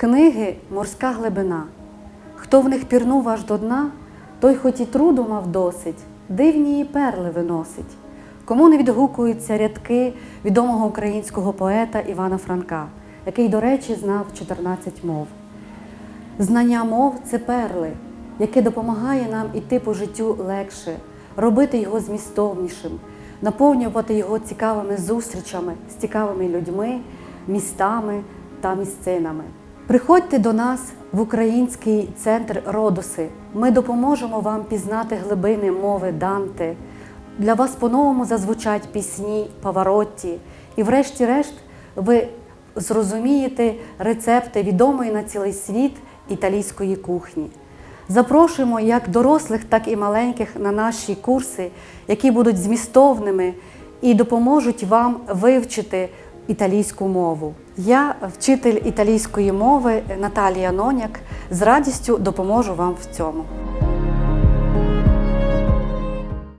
Книги морська глибина. Хто в них пірнув аж до дна, той хоч і труду мав досить, дивні її перли виносить. Кому не відгукуються рядки відомого українського поета Івана Франка, який, до речі, знав 14 мов. Знання мов це перли, яке допомагає нам іти по життю легше, робити його змістовнішим, наповнювати його цікавими зустрічами з цікавими людьми, містами та місцинами. Приходьте до нас в український центр Родоси. Ми допоможемо вам пізнати глибини мови Данте. Для вас по-новому зазвучать пісні Паваротті. І, врешті-решт, ви зрозумієте рецепти відомої на цілий світ італійської кухні. Запрошуємо як дорослих, так і маленьких на наші курси, які будуть змістовними і допоможуть вам вивчити італійську мову. Я, вчитель італійської мови Наталія Ноняк, з радістю допоможу вам в цьому.